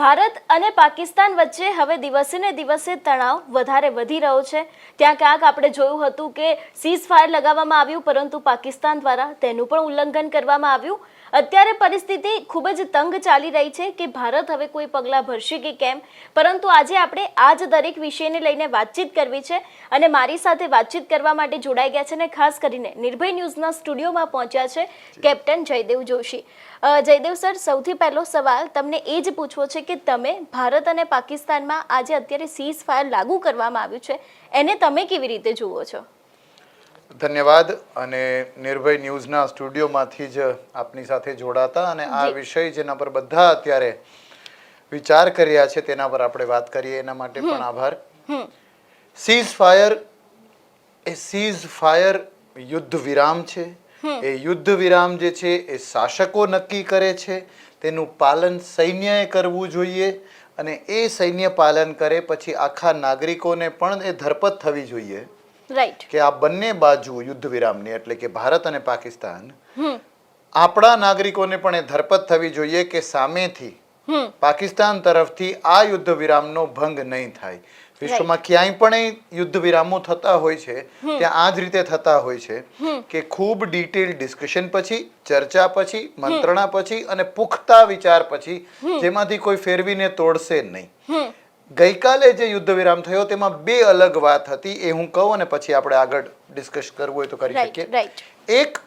ભારત અને પાકિસ્તાન વચ્ચે હવે દિવસે ને દિવસે તણાવ વધારે વધી રહ્યો છે. ત્યાં ક્યાંક આપણે જોયું હતું કે સીઝ ફાયર લગાવવામાં આવ્યું, પરંતુ પાકિસ્તાન દ્વારા તેનું પણ ઉલ્લંઘન કરવામાં આવ્યું. અત્યારે પરિસ્થિતિ ખૂબ જ તંગ ચાલી રહી છે કે ભારત હવે કોઈ પગલાં ભરશે કે કેમ? પરંતુ આજે આપણે આ જ દરેક વિષયને લઈને વાતચીત કરવી છે અને મારી સાથે વાતચીત કરવા માટે જોડાઈ ગયા છે અને ખાસ કરીને નિર્ભય ન્યૂઝના સ્ટુડિયોમાં પહોંચ્યા છે કેપ્ટન જયદેવ જોશી. જયદેવ સર, સૌથી પહેલો સવાલ તમને એ જ પૂછવો છે કે તમે ભારત અને પાકિસ્તાનમાં આજે અત્યારે સીઝ ફાયર લાગુ કરવામાં આવ્યું છે. એને તમે કેવી રીતે જુઓ છો? ધન્યવાદ અને નિર્ભય ન્યૂઝના સ્ટુડિયોમાંથી જ આપની સાથે જોડાતા અને આ વિષય જેના પર બધા અત્યારે વિચાર કર્યા છે તેના પર આપણે વાત કરીએ. એના માટે પણ આભાર. સીઝ ફાયર એ સીઝ ફાયર યુદ્ધ વિરામ છે. એ યુદ્ધ વિરામ જે છે એ શાસકો નક્કી કરે છે. તેનું પાલન સૈન્યએ કરવું જોઈએ અને એ સૈન્ય પાલન કરે પછી આખા નાગરિકોને પણ એ ધરપત થવી જોઈએ. રાઈટ કે આ બંને બાજુ યુદ્ધ વિરામની એટલે કે ભારત અને પાકિસ્તાન આપણા નાગરિકોને પણ એ ધરપત થવી જોઈએ કે સામેથી પાકિસ્તાન તરફથી આ યુદ્ધ વિરામનો ભંગ નહીં થાય. વિશ્વમાં ક્યાંય પણ યુદ્ધ વિરામો થતા હોય છે ત્યાં આ જ રીતે થતા હોય છે કે ખૂબ ડિટેલ ડિસ્કશન પછી ચર્ચા પછી મંત્રણા પછી અને પુખ્તા વિચાર પછી જેમાંથી કોઈ ફેરવીને તોડશે નહીં. ગઈકાલે જે યુદ્ધ વિરામ થયો તેમાં બે અલગ વાત હતી એ હું કહું અને પછી આપણે આગળ ડિસ્કસ કરવું હોય તો કરી શકીએ. એક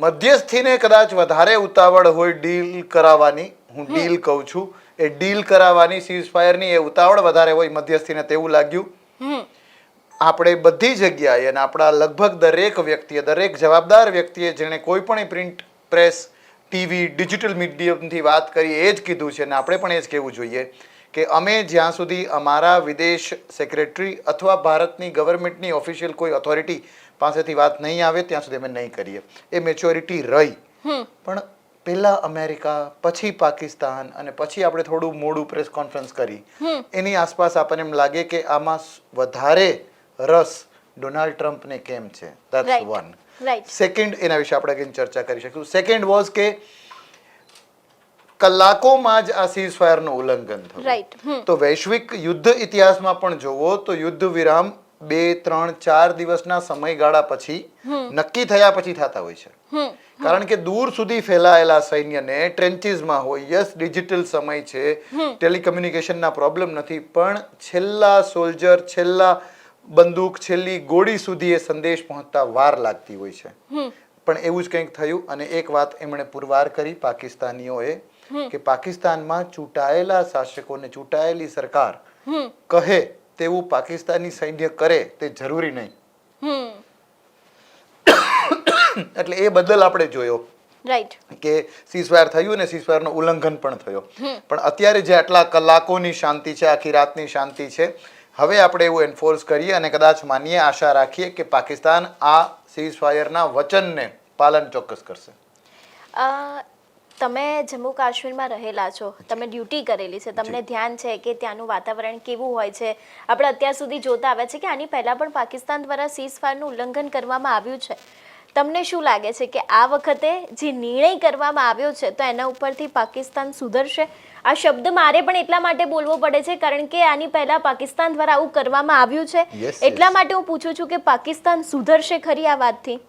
મધ્યસ્થીને કદાચ વધારે ઉતાવળ હોય ડીલ કરાવવાની હું ડીલ કહું છું એ ડીલ કરાવવાની સીઝ ફાયરની એ ઉતાવળ વધારે હોય મધ્યસ્થીને તેવું લાગ્યું. આપણે બધી જગ્યાએ અને આપણા લગભગ દરેક વ્યક્તિએ દરેક જવાબદાર વ્યક્તિએ જેણે કોઈ પણ પ્રિન્ટ પ્રેસ ટીવી ડિજિટલ મીડિયમથી વાત કરી એ જ કીધું છે અને આપણે પણ એ જ કહેવું જોઈએ. કે અમે જ્યાં સુધી અમારા વિદેશ સેક્રેટરી અથવા ભારતની ગવર્મેન્ટની ઓફિશિયલ કોઈ ઓથોરિટી પાસેથી વાત નહીં આવે ત્યાં સુધી અમે નહીં કરીએ. એ મેચ્યોરિટી રહી. પણ પહેલા અમેરિકા પછી પાકિસ્તાન અને પછી આપણે થોડું મોડું પ્રેસ કોન્ફરન્સ કરી. એની આસપાસ આપણને એમ લાગે કે આમાં વધારે રસ ડોનાલ્ડ ટ્રમ્પને કેમ છે? ધેટ્સ વન સેકન્ડ એના વિશે આપણે ચર્ચા કરી શકીશું. સેકન્ડ વોઝ કે કલાકોમાં જ આ સીઝ ફાયરનું ઉલ્લંઘન થયું. તો વૈશ્વિક યુદ્ધ ઇતિહાસમાં પણ જોવો તો યુદ્ધ વિરામ બે ત્રણ ચાર દિવસના સમયગાળા પછી નક્કી થયા પછી થતા હોય છે. કારણ કે દૂર સુધી ફેલાયેલા સૈન્યને ટ્રેન્ચીસમાં હોય યસ ડિજિટલ સમય છે ટેલિકમ્યુનિકેશનના પ્રોબ્લેમ નથી પણ છેલ્લા સોલ્જર છેલ્લા બંદૂક છેલ્લી ગોળી સુધી એ સંદેશ પહોંચતા વાર લાગતી હોય છે. પણ એવું જ કંઈક થયું અને એક વાત એમણે પુરવાર કરી પાકિસ્તાનીઓએ કે પાકિસ્તાનમાં ચૂંટાયેલા શાસકોને ચૂંટાયેલી સરકાર કહે તેવું પાકિસ્તાની સૈન્ય કરે તે જરૂરી નહીં. એટલે એ બદલ આપણે જોયો રાઈટ કે સીઝફાયર થયું ને સીઝફાયરનું ઉલ્લંઘન પણ થયો. પણ અત્યારે જે આટલા કલાકોની શાંતિ છે આખી રાતની શાંતિ છે હવે આપણે એવું એન્ફોર્સ કરીએ અને કદાચ માનીએ આશા રાખીએ કે પાકિસ્તાન આ સીઝફાયરના વચનને પાલન ચોક્કસ કરશે. તમે જમ્મુ કાશ્મીરમાં રહેલા છો તમે ડ્યુટી કરેલી છે તમને ધ્યાન છે કે ત્યાંનું વાતાવરણ કેવું હોય છે? આપણે અત્યાર સુધી જોતા આવ્યા છે કે આની પહેલાં પણ પાકિસ્તાન દ્વારા સીઝ ફાયરનું ઉલ્લંઘન કરવામાં આવ્યું છે. તમને શું લાગે છે કે આ વખતે જે નિર્ણય કરવામાં આવ્યો છે તો એના ઉપરથી પાકિસ્તાન સુધરશે? આ શબ્દ મારે પણ એટલા માટે બોલવો પડે છે કારણ કે આની પહેલા પાકિસ્તાન દ્વારા આવું કરવામાં આવ્યું છે. એટલા માટે હું પૂછું છું કે પાકિસ્તાન સુધરશે ખરી આ વાતથી?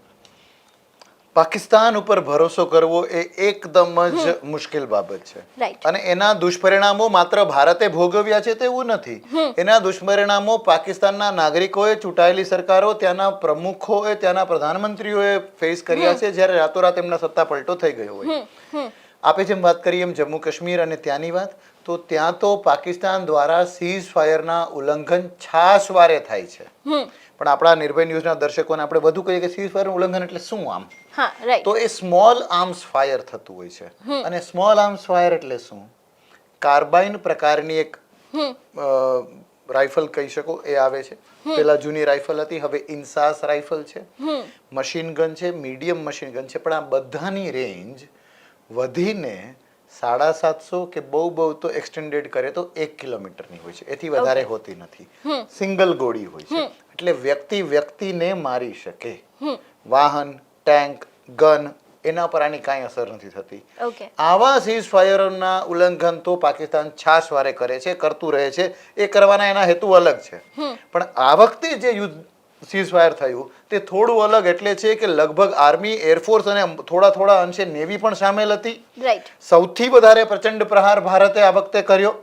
પાકિસ્તાન ઉપર ભરોસો કરવો એ એકદમ જ મુશ્કેલ બાબત છે. અને એના દુષ્પરિણામો માત્ર ભારતે ભોગવ્યા છે તેવું નથી. એના દુષ્પરિણામો પાકિસ્તાનના નાગરિકોએ ચૂંટાયેલી સરકારો ત્યાંના પ્રમુખોએ ત્યાંના પ્રધાનમંત્રીઓએ ફેસ કર્યા છે જ્યારે રાતોરાત એમના સત્તા પલટો થઈ ગયો હોય. આપે જેમ વાત કરીએ એમ જમ્મુ કાશ્મીર અને ત્યાંની વાત તો ત્યાં તો પાકિસ્તાન દ્વારા સીઝ ફાયરના ઉલ્લંઘન છાસવારે થાય છે. પણ આપણા નિર્ભય ન્યૂઝના દર્શકોને આપણે બધું કહીએ કે સીઝ ફાયરનું ઉલ્લંઘન એટલે શું આમ? તો એ સ્મોલ આર્મ્સ ફાયર થતું હોય છે. અને સ્મોલ આર્મ્સ ફાયર એટલે શું? કાર્બાઇન પ્રકારની એક રાઇફલ કહી શકો એ આવે છે. પેલા જૂની રાઇફલ હતી હવે ઇન્સાસ રાઇફલ છે. મશીન ગન છે મીડિયમ મશીન ગન છે પણ આ બધાની રેન્જ વધીને સાડા સાતસો કે બહુ બહુ તો એક્સટેન્ડેડ કરે તો એક કિલોમીટરની હોય છે. એથી વધારે હોતી નથી. સિંગલ ગોળી હોય છે. એટલે વ્યક્તિ વ્યક્તિને મારી શકે. વાહન ટેન્ક ગન એના પર આની કાંઈ અસર નથી થતી. આવા સીઝ ફાયરના ઉલ્લંઘન તો પાકિસ્તાન છાશવારે કરે છે કરતું રહે છે. એ કરવાના એના હેતુ અલગ છે. પણ આ વખતે જે યુદ્ધ સીઝ ફાયર થયું. તે થોડું અલગ એટલે છે કે લગભગ આર્મી એરફોર્સ અને થોડા થોડા અંશે નેવી પણ સામેલ હતી. સૌથી વધારે પ્રચંડ પ્રહાર ભારતે આ વખતે કર્યો.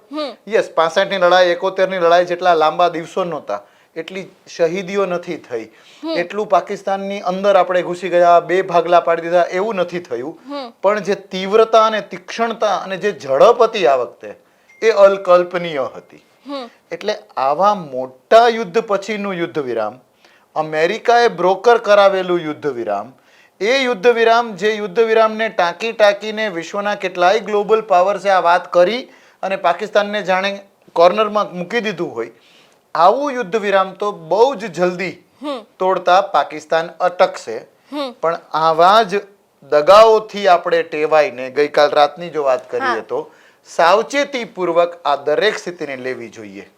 યસ પાસઠની લડાઈ એકોતેરની લડાઈ જેટલા લાંબા દિવસો નહોતા. એટલી શહીદીઓ નથી થઈ. એટલું પાકિસ્તાનની અંદર આપણે ઘૂસી ગયા બે ભાગલા પાડી દીધા એવું નથી થયું. પણ જે તીવ્રતા અને તીક્ષ્ણતા અને જે ઝડપ હતી આ વખતે એ અકલ્પનીય હતી. એટલે આવા મોટા યુદ્ધ પછીનું યુદ્ધ વિરામ અમેરિકાએ બ્રોકર કરાવેલું યુદ્ધ વિરામ એ યુદ્ધ વિરામ જે યુદ્ધ વિરામને ટાંકી ટાંકીને વિશ્વના કેટલાય ગ્લોબલ પાવર્સે આ વાત કરી અને પાકિસ્તાનને જાણે કોર્નરમાં મૂકી દીધું હોય. આવું યુદ્ધ વિરામ તો બહુ જ જલ્દી તોડતા પાકિસ્તાન અટકશે. પણ આવા જ દગાઓથી આપણે ટેવાઈને ગઈકાલ રાતની જો વાત કરીએ તો સાવચેતીપૂર્વક આ દરેક સ્થિતિને લેવી જોઈએ.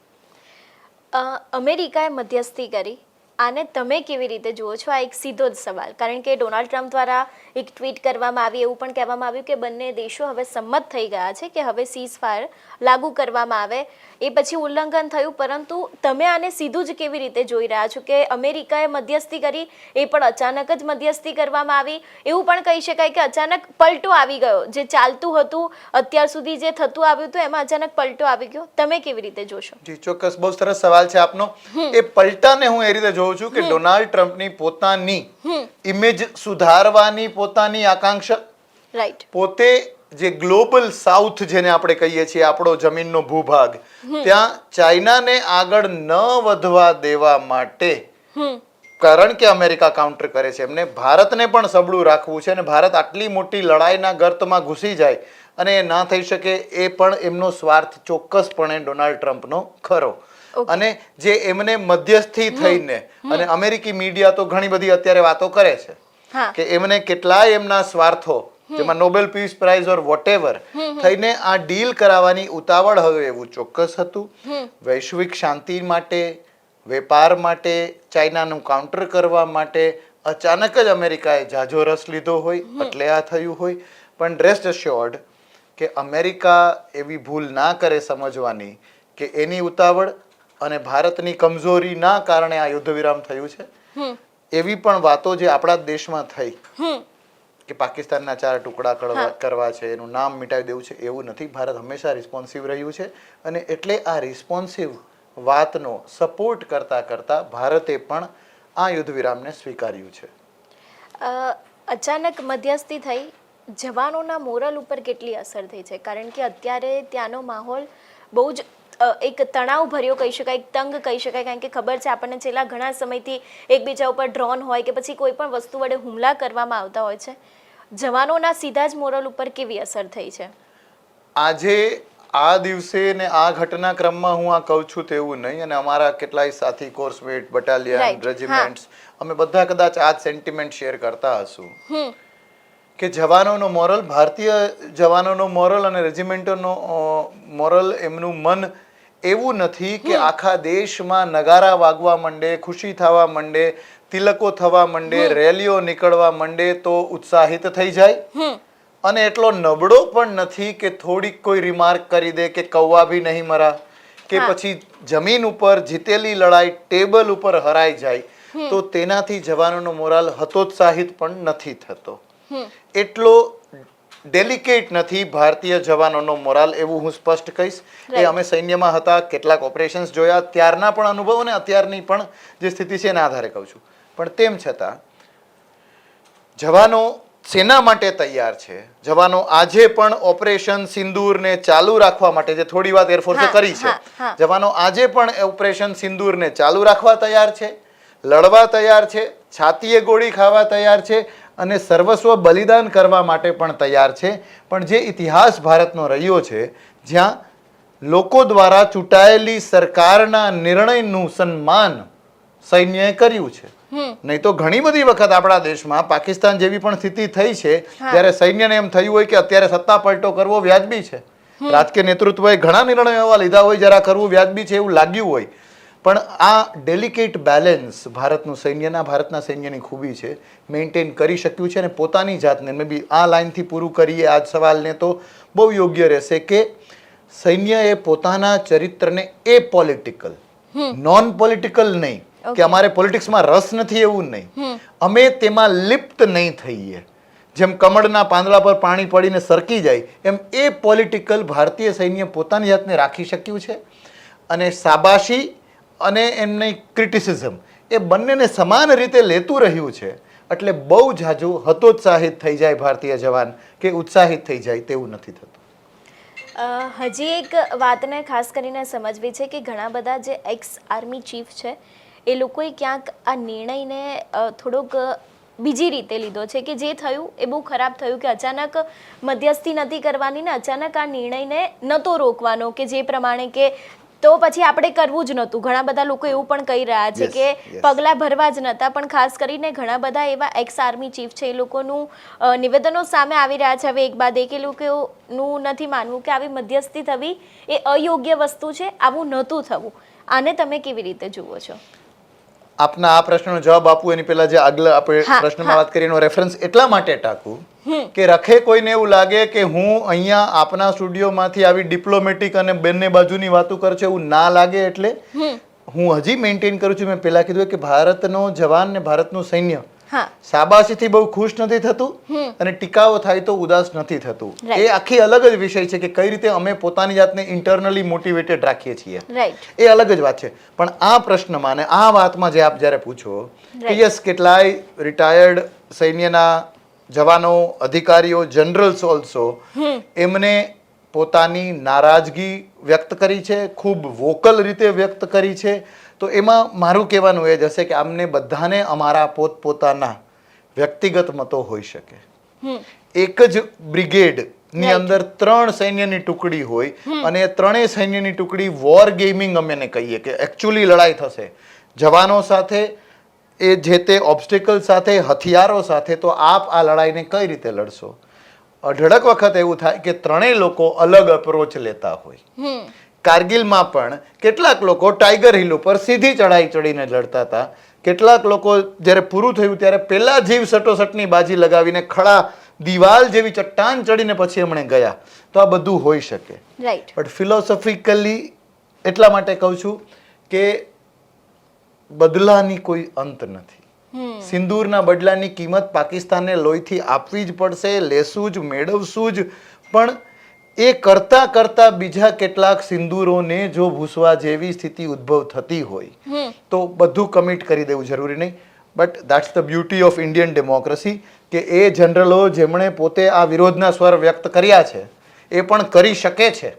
અમેરિકાએ મધ્યસ્થી કરી. આને તમે કેવી રીતે જુઓ છો? આ એક સીધો જ સવાલ. કારણ કે ડોનાલ્ડ ટ્રમ્પ દ્વારા એક ટ્વીટ કરવામાં આવી એવું પણ કહેવામાં આવ્યું કે બંને દેશો હવે સંમત થઈ ગયા છે કે હવે સીઝ ફાયર લાગુ કરવામાં આવે. એ પછી ઉલ્લંઘન થયું પરંતુ તમે આને સીધું જ કેવી રીતે જોઈ રહ્યા છો કે અમેરિકાએ મધ્યસ્થી કરી એ પણ અચાનક જ મધ્યસ્થી કરવામાં આવી. એવું પણ કહી શકાય કે અચાનક પલટો આવી ગયો. જે ચાલતું હતું અત્યાર સુધી જે થતું આવ્યું હતું એમાં અચાનક પલટો આવી ગયો. તમે કેવી રીતે જોશો? જી ચોક્કસ. બહુ સરસ સવાલ છે આપનો. એ પલટાને હું એ રીતે જોઉં છું કે ડોનાલ્ડ ટ્રમ્પની પોતાની ઇમેજ સુધારવાની પોતાની આકાંક્ષા રાઈટ પોતે જે ગ્લોબલ સાઉથ જેને આપણે કહીએ છીએ આપણો જમીનનો ભૂભાગ ત્યાં ચાઇનાને આગળ ન વધવા દેવા માટે કારણ કે અમેરિકા કાઉન્ટર કરે છે. એમને ભારતને પણ સબળું રાખવું છે અને ભારત આટલી મોટી લડાઈના ગર્તમાં ઘૂસી જાય અને એ ના થઈ શકે એ પણ એમનો સ્વાર્થ ચોક્કસપણે ડોનાલ્ડ ટ્રમ્પનો ખરો. અને જે એમને મધ્યસ્થી થઈને અને અમેરિકી મીડિયા તો ઘણી બધી અત્યારે વાતો કરે છે કે એમને કેટલાય એમના સ્વાર્થો જેમાં Nobel peace prize or whatever થઈને આ ડીલ કરાવવાની ઉતાવળ હવે એવું ચોક્કસ હતું. વૈશ્વિક શાંતિ માટે વેપાર માટે ચાઇનાનું કાઉન્ટર કરવા માટે અચાનક જ અમેરિકાએ જાજો રસ લીધો હોય એટલે આ થયું હોય. પણ રેસ્ટ અશ્યોર્ડ કે અમેરિકા એવી ભૂલ ના કરે સમજવાની કે એની ઉતાવળ અને ભારતની કમજોરીના કારણે આ યુદ્ધ વિરામ થયું છે. એવી પણ વાતો જે આપણા દેશમાં થઈ કે પાકિસ્તાનના ચાર ટુકડા કરવા કરવા છે એનું નામ મિટાવી દેવું છે એવું નથી. ભારત હંમેશા રિસ્પોન્સિવ રહ્યું છે અને એટલે આ રિસ્પોન્સિવ વાતનો સપોર્ટ કરતા કરતા ભારતે પણ આ યુદ્ધ વિરામને સ્વીકાર્યું છે. અચાનક મધ્યસ્થી થઈ જવાનોના મોરલ ઉપર કેટલી અસર થઈ છે? કારણ કે અત્યારે ત્યાંનો માહોલ બહુ જ એક તણાવ ભર્યો કહી શકાય એક તંગ કહી શકાય કારણ કે ખબર છે આપણને છેલ્લા ઘણા સમયથી એકબીજા ઉપર ડ્રોન હોય કે પછી કોઈ પણ વસ્તુ વડે હુમલા કરવામાં આવતા હોય છે. જવાનોના સીધા જ મોરલ ઉપર કેવી અસર થઈ છે? આજે આ દિવસે ને આ ઘટનાક્રમમાં હું આ કહું છું તેવું નહીં અને અમારા કેટલાય સાથી કોર્સમેટ બટાલિયન રેજિમેન્ટ રેજિમેન્ટ્સ અમે બધા કદાચ આ સેન્ટિમેન્ટ શેર કરતા હશું. કે જવાનોનો મોરલ ભારતીય જવાનોનો મોરલ અને રેજિમેન્ટોનો મોરલ એમનું મન એવું નથી કે આખા દેશમાં નગારા વાગવા માંડે ખુશી થવા માંડે તિલકો થવા માંડે રેલીઓ નીકળવા માંડે તો ઉત્સાહિત થઈ જાય. અને એટલો નબળો પણ નથી કે થોડીક કોઈ રિમાર્ક કરી દે કે કૌવા બી નહીં મરા કે પછી જમીન ઉપર જીતેલી લડાઈ ટેબલ ઉપર હરાઈ જાય તો તેનાથી જવાનોનો મોરાલ હતોત્સાહિત પણ નથી થતો. એટલો ડેલિકેટ નથી ભારતીય જવાનોનો મોરાલ એવું હું સ્પષ્ટ કહીશ. એ અમે સૈન્યમાં હતા કેટલાક ઓપરેશન્સ જોયા ત્યારના પણ અનુભવ અને અત્યારની પણ જે સ્થિતિ છે એના આધારે કહું છું. પણ તેમ છતાં જવાનો સેના માટે તૈયાર છે. જવાનો આજે પણ ઓપરેશન સિંદૂરને ચાલુ રાખવા માટે જે થોડી વાત એરફોર્સે કરી છે. જવાનો આજે પણ ઓપરેશન સિંદૂરને ચાલુ રાખવા તૈયાર છે લડવા તૈયાર છે છાતીએ ગોળી ખાવા તૈયાર છે અને સર્વસ્વ બલિદાન કરવા માટે પણ તૈયાર છે. પણ જે ઇતિહાસ ભારતનો રહ્યો છે જ્યાં લોકો દ્વારા ચૂંટાયેલી સરકારના નિર્ણયનું સન્માન સૈન્યએ કર્યું છે. નહીં તો ઘણી બધી વખત આપણા દેશમાં પાકિસ્તાન જેવી પણ સ્થિતિ થઈ છે ત્યારે સૈન્યને એમ થયું હોય કે અત્યારે સત્તા પલટો કરવો વ્યાજબી છે. રાજકીય નેતૃત્વએ ઘણા નિર્ણયો એવા લીધા હોય જરા કરવું વ્યાજબી છે એવું લાગ્યું હોય. પણ આ ડેલિકેટ બેલેન્સ ભારતનું સૈન્યના ભારતના સૈન્યની ખૂબી છે મેન્ટેન કરી શક્યું છે અને પોતાની જાતને મે બી આ લાઇનથી પૂરું કરીએ આ સવાલને તો બહુ યોગ્ય રહેશે કે સૈન્યએ પોતાના ચરિત્રને એ પોલિટિકલ નોન પોલિટિકલ નહીં કે અમારે પોલિટિક્સમાં રસ નથી એવું નહીં. અમે તેમાં લિપ્ત નહીં થઈએ. જેમ કમળના પાંદડા પર પાણી પડીને સરકી જાય એમ એ પોલિટિકલ ભારતીય સૈન્ય પોતાની જાતને રાખી શક્યું છે. અને સાબાશી અને એમની ક્રિટિસિઝમ એ બંનેને સમાન રીતે લેતું રહ્યું છે. એટલે બહુ ઝાઝુ હતોત્સાહિત થઈ જાય ભારતીય જવાન કે ઉત્સાહિત થઈ જાય તેવું નથી થતું. હજી એક વાતને ખાસ કરીને સમજવી છે કે ઘણા બધા જે એક્સ આર્મી ચીફ છે, એ લોકોએ ક્યાંક આ નિર્ણયને થોડોક બીજી રીતે લીધો છે કે જે થયું એ બહુ ખરાબ થયું કે અચાનક મધ્યસ્થી નથી કરવાની ને અચાનક આ નિર્ણયને નહોતો રોકવાનો કે જે પ્રમાણે કે તો પછી આપણે કરવું જ નહોતું. ઘણા બધા લોકો એવું પણ કહી રહ્યા છે કે. પગલાં ભરવા જ નહોતા. પણ ખાસ કરીને ઘણા બધા એવા એક્સ આર્મી ચીફ છે એ લોકોનું નિવેદનો સામે આવી રહ્યા છે. હવે એક બાદ એક એ લોકોનું નથી માનવું કે આવી મધ્યસ્થી થવી એ અયોગ્ય વસ્તુ છે. આવું નહોતું થવું. આને તમે કેવી રીતે જુઓ છો? આપના આ પ્રશ્નનો જવાબ આપું એની પહેલા જે આગલા આપણે પ્રશ્નમાં વાત કરી એનો રેફરન્સ એટલા માટે ટાકું કે રખે કોઈને એવું લાગે કે હું અહીંયા આપના સ્ટુડિયોમાંથી આવી ડિપ્લોમેટિક અને બંને બાજુની વાતો કરશે એવું ના લાગે એટલે હું હજી મેન્ટેન કરું છું. મેં પહેલા કીધું કે ભારતનો જવાન ને ભારતનું સૈન્ય શાબાશીથી બહુ ખુશ નથી થતું અને ટીકાઓ થાય તો ઉદાસ નથી થતું. એ આખી અલગ જ વિષય છે કે કઈ રીતે અમે પોતાની જાતને ઇન્ટરનલી મોટિવેટેડ રાખીએ છીએ. એ અલગ જ વાત છે. પણ આ પ્રશ્નમાં અને આ વાતમાં જે આપ જ્યારે પૂછો કે યસ કેટલાય રિટાયર્ડ સૈન્યના જવાનો અધિકારીઓ જનરલ્સ ઓલ્સો એમને પોતાની નારાજગી વ્યક્ત કરી છે ખૂબ વોકલ રીતે વ્યક્ત કરી છે તો એમાં મારું કહેવાનું એ જ હશે કે આમને બધાને અમારા પોતપોતાના વ્યક્તિગત મતો હોઈ શકે. એક જ બ્રિગેડની. અંદર ત્રણ સૈન્યની ટુકડી હોય અને ત્રણેય સૈન્યની ટુકડી વોર ગેમિંગ અમે કહીએ કે એકચ્યુઅલી લડાઈ થશે. જવાનો સાથે એ જે તે ઓબ્સ્ટિકલ સાથે હથિયારો સાથે તો આપ આ લડાઈને કઈ રીતે લડશો? અઢળક વખત એવું થાય કે ત્રણેય લોકો અલગ અપ્રોચ લેતા હોય. કારગિલમાં પણ કેટલાક લોકો ટાઈગર હિલ ઉપર સીધી ચડાઈ ચડીને લડતા હતા. કેટલાક લોકો જ્યારે પૂરું થયું ત્યારે પહેલાં જીવ સટોસટની બાજી લગાવીને ખડા દિવાલ જેવી ચટ્ટાન ચડીને પછી એમણે ગયા. તો આ બધું હોઈ શકે. રાઈટ બટ ફિલોસોફિકલી એટલા માટે કહું છું કે બદલાની કોઈ અંત નથી. સિંદૂરના બદલાની કિંમત પાકિસ્તાનને લોહીથી આપવી જ પડશે લેશું જ મેળવશું જ. પણ એ કરતા કરતા બીજા કેટલાક સિંદૂરોને જો ભૂસવા જેવી સ્થિતિ ઉદ્ભવ થતી હોય તો બધું કમિટ કરી દેવું જરૂરી નહીં. But that's the beauty of Indian democracy કે એ જનરલો જેમણે પોતે આ વિરોધના સ્વર વ્યક્ત કર્યા છે એ પણ કરી શકે છે.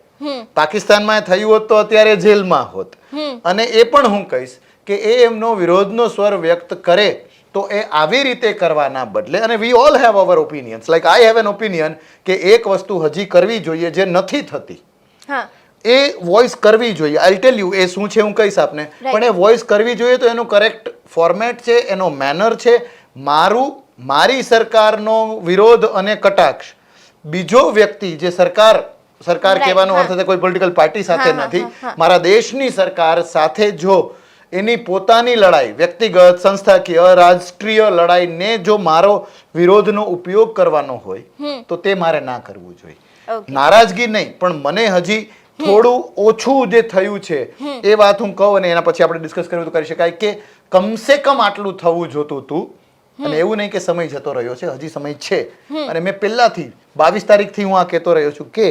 પાકિસ્તાનમાં થયું હોત તો અત્યારે જેલમાં હોત. અને એ પણ હું કહીશ કે એ એમનો વિરોધનો સ્વર વ્યક્ત કરે તો એ આવી રીતે કરવાના બદલે અને we all have our opinions like I have an opinion કે એક વસ્તુ હજી કરવી જોઈએ જે નથી થતી. એ વોઇસ કરવી જોઈએ. આઈ ટેલ યુ એ શું છે હું કહીશ આપને. પણ એ વોઇસ કરવી જોઈએ તો એનું કરેક્ટ ફોર્મેટ છે એનો મેનર છે. મારું મારી સરકારનો વિરોધ અને કટાક્ષ. બીજો વ્યક્તિ જે સરકાર સરકાર કહેવાનો અર્થ કોઈ પોલિટિકલ પાર્ટી સાથે નથી. મારા દેશની સરકાર સાથે જો એની પોતાની લડાઈ વ્યક્તિગત સંસ્થાકીય રાષ્ટ્રીય લડાઈને જો મારો વિરોધનો ઉપયોગ કરવાનો હોય તો તે મારે ના કરવું જોઈએ. નારાજગી નહીં પણ મને હજી થોડું ઓછું જે થયું છે એ વાત હું કહું અને એના પછી આપણે ડિસ્કસ કરવું તો કરી શકાય કે કમસે કમ આટલું થવું જોતું હતું અને એવું નહીં કે સમય જતો રહ્યો છે હજી સમય છે. અને મેં પહેલાથી બાવીસ તારીખથી હું આ કહેતો રહ્યો છું કે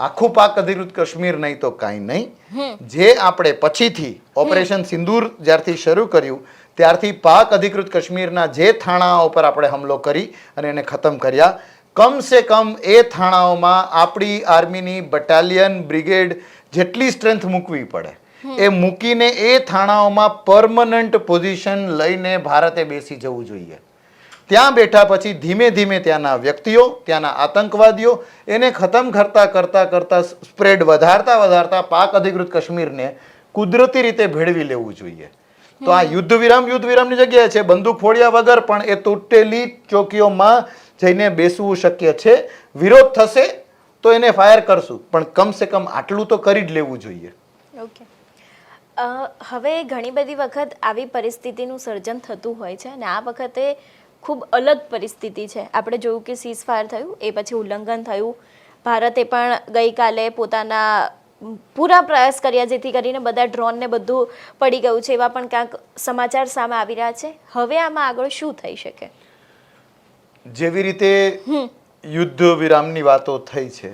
આખું પાક અધિકૃત કાશ્મીર નહીં તો કાંઈ નહીં. જે આપણે પછીથી ઓપરેશન સિંદૂર જ્યારથી શરૂ કર્યું ત્યારથી પાક અધિકૃત કાશ્મીરના જે થાણાઓ પર આપણે હુમલો કરી અને એને ખતમ કર્યા. કમસે કમ એ થાણાઓમાં આપણી આર્મીની બટાલિયન બ્રિગેડ જેટલી સ્ટ્રેન્થ મૂકવી પડે. એ મૂકીને એ થાણાઓમાં પરમનન્ટ પોઝિશન લઈને ભારતે બેસી જવું જોઈએ. ત્યાં બેઠા પછી ધીમે ધીમે ત્યાંના વ્યક્તિઓ ત્યાંના આતંકવાદીઓ એને ખતમ કરતા કરતા કરતા સ્પ્રેડ વધારતા વધારતા પાક અધિકૃત કાશ્મીરને કુદરતી રીતે ભેળવી લેવું જોઈએ. તો આ યુદ્ધ વિરામ યુદ્ધ વિરામની જગ્યાએ છે. બંદૂક ફોડ્યા વગર પણ એ તૂટેલી ચોકીઓમાં જઈને બેસવું શક્ય છે. વિરોધ થશે તો એને ફાયર કરશું. પણ કમસે કમ આટલું તો કરી જ લેવું જોઈએ. ઓકે. હવે ઘણી બધી વખત આવી પરિસ્થિતિનું સર્જન થતું હોય છે અને આ વખતે ખૂબ અલગ પરિસ્થિતિ છે. આપણે જોયું કે સીઝ ફાયર થયું એ પછી ઉલ્લંઘન થયું. ભારતે પણ ગઈકાલે પોતાના પૂરા પ્રયાસ કર્યા જેથી કરીને બધા ડ્રોનને બધું પડી ગયું છે એવા પણ ક્યાંક સમાચાર સામે આવી રહ્યા છે. હવે આમાં આગળ શું થઈ શકે? જેવી રીતે યુદ્ધ વિરામની વાતો થઈ છે.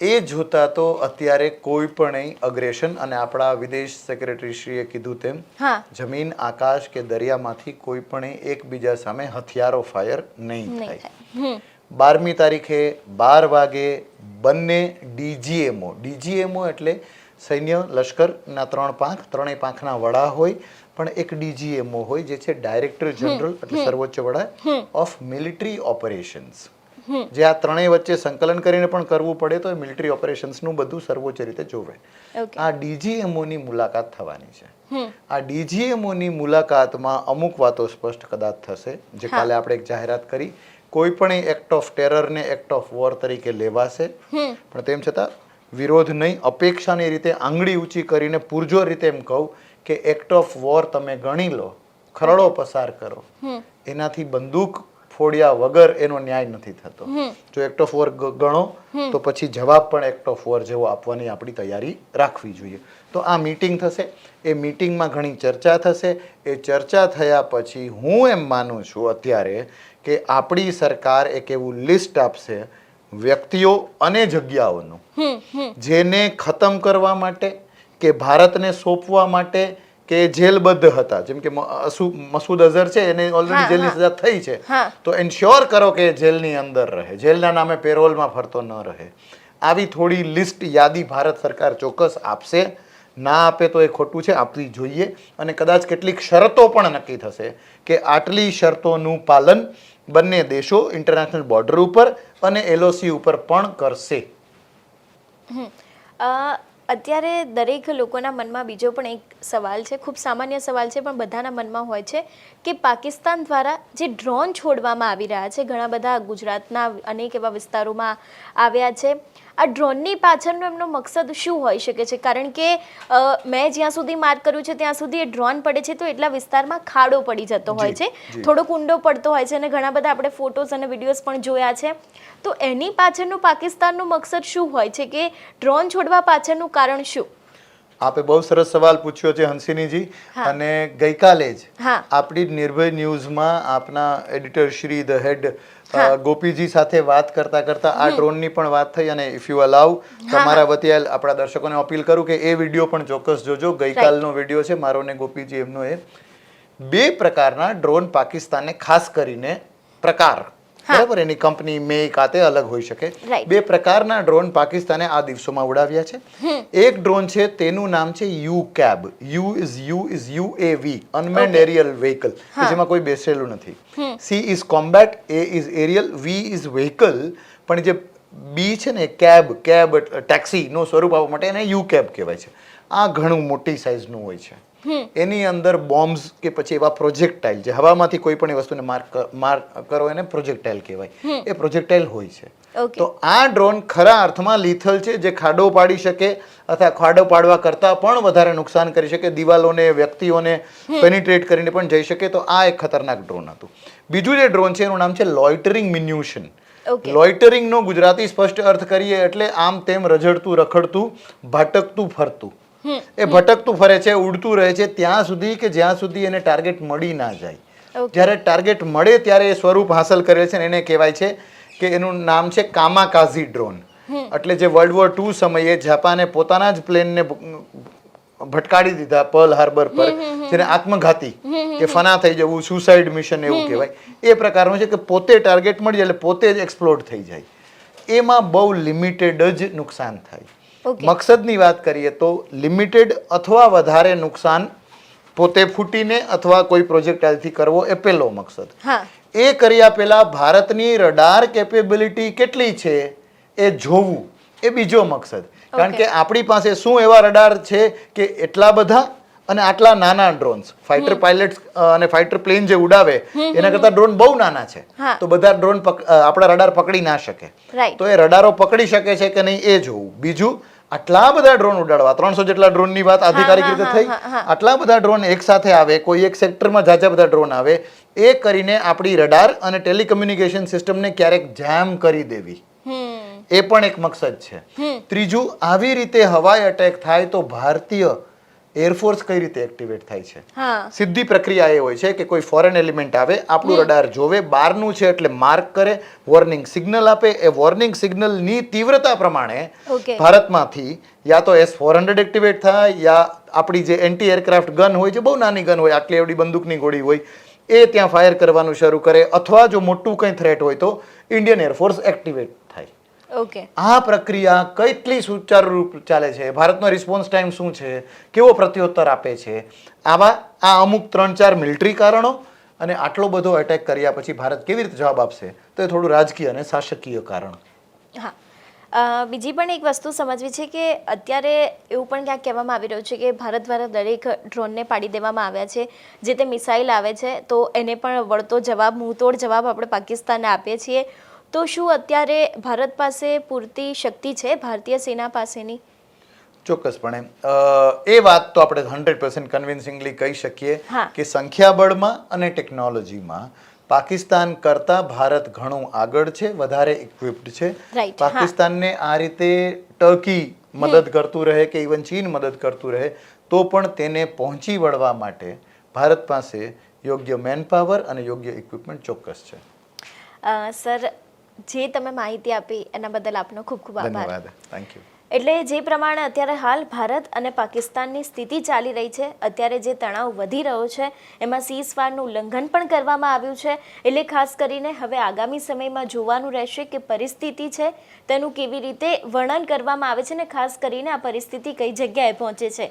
એ જોતા તો અત્યારે કોઈ પણ અગ્રેશન અને આપણા વિદેશ સેક્રેટરીશ્રીએ કીધું તેમ જમીન આકાશ કે દરિયામાંથી કોઈ પણ એકબીજા સામે હથિયારો ફાયર નહીં થાય. બારમી તારીખે બાર વાગે બંને ડીજીએમઓ ડીજીએમઓ એટલે સૈન્ય લશ્કરના ત્રણ પાંખ ત્રણેય પાંખના વડા હોય પણ એક ડીજીએમઓ હોય જે છે ડાયરેક્ટર જનરલ એટલે સર્વોચ્ચ વડા ઓફ મિલિટરી ઓપરેશન્સ જે આ ત્રણેય વચ્ચે સંકલન કરીને પણ કરવું પડે તો એ મિલિટરી ઓપરેશન્સનું બધું સર્વોચ્ચ રીતે જોવે. આ ડીજીએમઓની મુલાકાત થવાની છે. આ ડીજીએમઓની મુલાકાતમાં અમુક વાતો સ્પષ્ટ કદાચ થશે જે કાલે આપણે એક જાહેરાત કરી. કોઈ પણ એક્ટ ઓફ ટેરરને એક્ટ ઓફ વોર તરીકે લેવાશે. પણ તેમ છતાં વિરોધ નહીં અપેક્ષાની રીતે આંગળી ઊંચી કરીને પૂરજો રીતે એમ કહું કે એક્ટ ઓફ વોર તમે ગણી લો ખરડો પસાર કરો. એનાથી બંદૂક ફોડ્યા વગર એનો ન્યાય નથી થતો. જો એક્ટ ઓફ વોર ગણો તો પછી જવાબ પણ એક્ટ ઓફ વોર જેવો આપવાની આપણી તૈયારી રાખવી જોઈએ. તો આ મીટિંગ થશે એ મીટિંગમાં ઘણી ચર્ચા થશે એ ચર્ચા થયા પછી હું એમ માનું છું અત્યારે કે આપણી સરકાર એક એવું લિસ્ટ આપશે વ્યક્તિઓ અને જગ્યાઓનું. જેને ખતમ કરવા માટે કે ભારતને સોંપવા માટે કે જેલબદ્ધ હતા. જેમ કે મસૂદ અઝહર છે એને ઓલરેડી જેલની સજા થઈ છે. તો એન્શ્યોર કરો કે જેલની અંદર રહે. જેલના નામે પેરોલમાં ફરતો ન રહે. આવી થોડી લિસ્ટ યાદી ભારત સરકાર ચોક્કસ આપશે. ના આપે તો એ ખોટું છે આપવી જોઈએ. અને કદાચ કેટલીક શરતો પણ નક્કી થશે કે આટલી શરતોનું પાલન બંને દેશો ઇન્ટરનેશનલ બોર્ડર ઉપર અને એલઓસી ઉપર પણ કરશે. અત્યારે દરેક લોકોના મનમાં બીજો પણ એક સવાલ છે, ખૂબ સામાન્ય સવાલ છે, પણ બધાના મનમાં હોય છે કે પાકિસ્તાન દ્વારા જે ડ્રોન છોડવામાં આવી રહ્યા છે, ઘણા બધા ગુજરાતના અનેક એવા વિસ્તારોમાં આવ્યા છે. આ ડ્રોનની પાછળનો એમનો મકસદ શું હોઈ શકે છે કારણ કે મેં જ્યાં સુધી માર્ક કર્યું છે ત્યાં સુધી એ ડ્રોન પડે છે તો એટલા વિસ્તારમાં ખાડો પડી જતો હોય છે. થોડોક ઊંડો પડતો હોય છે અને ઘણા બધા આપણે ફોટોઝ અને વિડીયોઝ પણ જોયા છે તો એની પાછળનું પાકિસ્તાનનું મકસદ શું હોય છે કે ડ્રોન છોડવા પાછળનું કારણ શું આપે બહુ સરસ સવાલ પૂછ્યો છે હંસિનીજી અને ગઈકાલે જ હા. આપણી નિર્ભય ન્યૂઝમાં આપના editor Shri the head. Gopiji સાથે વાત કરતા કરતા આ ડ્રોનની પણ વાત થઈ અને ઇફ યુ અલાવ તમારા વતી આ આપણા દર્શકોને અપીલ કરું કે એ વીડિયો પણ ચોક્કસ જોજો. ગઈકાલનો વીડિયો છે મારો ને ગોપીજી એમનો એ. બે પ્રકારના ડ્રોન પાકિસ્તાને ખાસ કરીને પ્રકાર. બરાબર? એની કંપની મે કાતે અલગ હોઈ શકે. બે પ્રકારના ડ્રોન પાકિસ્તાને આ દિવસોમાં ઉડાવ્યા છે. એક ડ્રોન છે તેનું નામ છે you cab U is U is U A V unmanned aerial vehicle જેમાં કોઈ બેસેલું નથી. C is combat A is aerial V is vehicle. પણ જે બી છે ને કેબ કેબ ટેક્સી નું સ્વરૂપ આપવા માટે એને યુ કેબ કહેવાય છે. આ ઘણું મોટી સાઇઝનું હોય છે. એની અંદર બોમ્બ્સ કે પછી એવા પ્રોજેક્ટાઇલ જે હવામાંથી કોઈ પણ એ વસ્તુને માર માર કરો એને પ્રોજેક્ટાઇલ કહેવાય. એ પ્રોજેક્ટાઇલ હોય છે. તો આ ડ્રોન ખરા અર્થમાં લીથલ છે જે ખાડો પાડી શકે અથવા ખાડો પાડવા કરતાં પણ વધારે નુકસાન કરી શકે દિવાલોને વ્યક્તિઓને પેનિટ્રેટ કરીને પણ જઈ શકે. તો આ એક ખતરનાક ડ્રોન હતું. બીજું જે ડ્રોન છે એનું નામ છે લોઇટરિંગ મિન્યુશન. લોઇટરિંગનો ગુજરાતી સ્પષ્ટ અર્થ કરીએ એટલે આમ તેમ રઝડતું રખડતું ભટકતું ફરતું. એ ભટકતું ફરે છે ઉડતું રહે છે ત્યાં સુધી કે જ્યાં સુધી એને ટાર્ગેટ મળી ના જાય. જ્યારે ટાર્ગેટ મળે ત્યારે એ સ્વરૂપ હાંસલ કરે છે એને કહેવાય છે કે એનું નામ છે કામાકાઝી ડ્રોન. એટલે જે વર્લ્ડ વોર ટુ સમયે જાપાને પોતાના જ પ્લેનને ભટકાડી દીધા પર્લ હાર્બર પર જેને આત્મઘાતી કે ફના થઈ જવું સુસાઇડ મિશન એવું કહેવાય. એ પ્રકારનું છે કે પોતે ટાર્ગેટ મળી જાય એટલે પોતે જ એક્સપ્લોડ થઈ જાય. એમાં બહુ લિમિટેડ જ નુકસાન થાય. મકસદની વાત કરીએ તો લિમિટેડ અથવા વધારે નુકસાન પોતે ફૂટીને અથવા કોઈ પ્રોજેક્ટાઇલથી કરવો એ પહેલો મકસદ. એ કર્યા પહેલાં ભારતની રડાર કેપેબિલિટી કેટલી છે એ જોવું એ બીજો મકસદ. કારણ કે આપણી પાસે શું એવા રડાર છે કે એટલા બધા અને આટલા નાના ડ્રોન્સ ફાઇટર પાયલટ્સ અને ફાઇટર પ્લેન જે ઉડાવે એના કરતા ડ્રોન બહુ નાના છે. તો બધા ડ્રોન આપણા રડાર પકડી ના શકે. તો એ રડારો પકડી શકે છે કે નહીં એ જોવું. બીજું આટલા બધા ડ્રોન ઉડાડવા ત્રણસો જેટલા ડ્રોનની વાત આધિકારિક રીતે થઈ. આટલા બધા ડ્રોન એક સાથે આવે કોઈ એક સેક્ટરમાં જાજા બધા ડ્રોન આવે એ કરીને આપણી રડાર અને ટેલિકમ્યુનિકેશન સિસ્ટમને ક્યારેક જામ કરી દેવી. એ પણ એક મકસદ છે. ત્રીજું આવી રીતે હવાઈ અટેક થાય તો ભારતીય એરફોર્સ કઈ રીતે એક્ટિવેટ થાય છે? સીધી પ્રક્રિયા એ હોય છે કે કોઈ ફોરેન એલિમેન્ટ આવે આપણું રડાર જોવે બહારનું છે એટલે માર્ક કરે વોર્નિંગ સિગ્નલ આપે. એ વોર્નિંગ સિગ્નલની તીવ્રતા પ્રમાણે ભારતમાંથી યા તો એસ ફોર હંડ્રેડ એક્ટિવેટ થાય યા આપણી જે એન્ટી એરક્રાફ્ટ ગન હોય છે બહુ નાની ગન હોય આટલી એવડી બંદૂકની ગોળી હોય એ ત્યાં ફાયર કરવાનું શરૂ કરે. અથવા જો મોટું કંઈ થ્રેટ હોય તો ઇન્ડિયન એરફોર્સ એક્ટિવેટ ઓકે આ પ્રક્રિયા કેટલી સુચારુ રૂપ ચાલે છે? ભારતનો રિસ્પોન્સ ટાઈમ શું છે? કેવો પ્રત્યુત્તર આપે છે? આવા આ અમુક ત્રણ ચાર મિલિટરી કારણો અને આટલો બધો અટેક કર્યા પછી ભારત કેવી રીતે જવાબ આપશે? તો એ થોડું રાજકીય અને શાસકીય કારણ. હા. બીજી પણ એક વસ્તુ સમજવી છે કે અત્યારે એવું પણ ક્યાંક કહેવામાં આવી રહ્યું છે કે ભારત દ્વારા દરેક ડ્રોનને પાડી દેવામાં આવ્યા છે. જે તે મિસાઇલ આવે છે તો એને પણ વળતો જવાબ મુંહતોડ જવાબ આપણે પાકિસ્તાનને આપીએ છીએ. તો શું અત્યારે ભારત પાસે પૂરતી શક્તિ છે? ભારતીય સેના પાસેની? ચોક્કસપણે. એ વાત તો આપણે હંડ્રેડ પર્સન્ટ કન્વિન્સિંગલી કહી શકીએ કે સંખ્યાબળમાં અને ટેકનોલોજીમાં પાકિસ્તાન કરતા ભારત ઘણું આગળ છે વધારે ઇક્વિપ્ડ છે. પાકિસ્તાનને આ રીતે ટર્કી મદદ કરતું રહે કે ઇવન ચીન મદદ કરતું રહે તો પણ તેને પહોંચી વળવા માટે ભારત પાસે યોગ્ય મેનપાવર અને યોગ્ય ઇક્વિપમેન્ટ ચોક્કસ છે. સર જે તમે માહિતી આપી એના બદલ આપનો ખૂબ ખૂબ આભાર. થેન્ક યુ એટલે જે પ્રમાણે અત્યારે હાલ ભારત અને પાકિસ્તાનની સ્થિતિ ચાલી રહી છે અત્યારે જે તણાવ વધી રહ્યો છે એમાં સીઝ ફાયરનું ઉલ્લંઘન પણ કરવામાં આવ્યું છે એટલે ખાસ કરીને હવે આગામી સમયમાં જોવાનું રહેશે કે પરિસ્થિતિ છે તેનું કેવી રીતે વર્ણન કરવામાં આવે છે અને ખાસ કરીને આ પરિસ્થિતિ કઈ જગ્યાએ પહોંચે છે.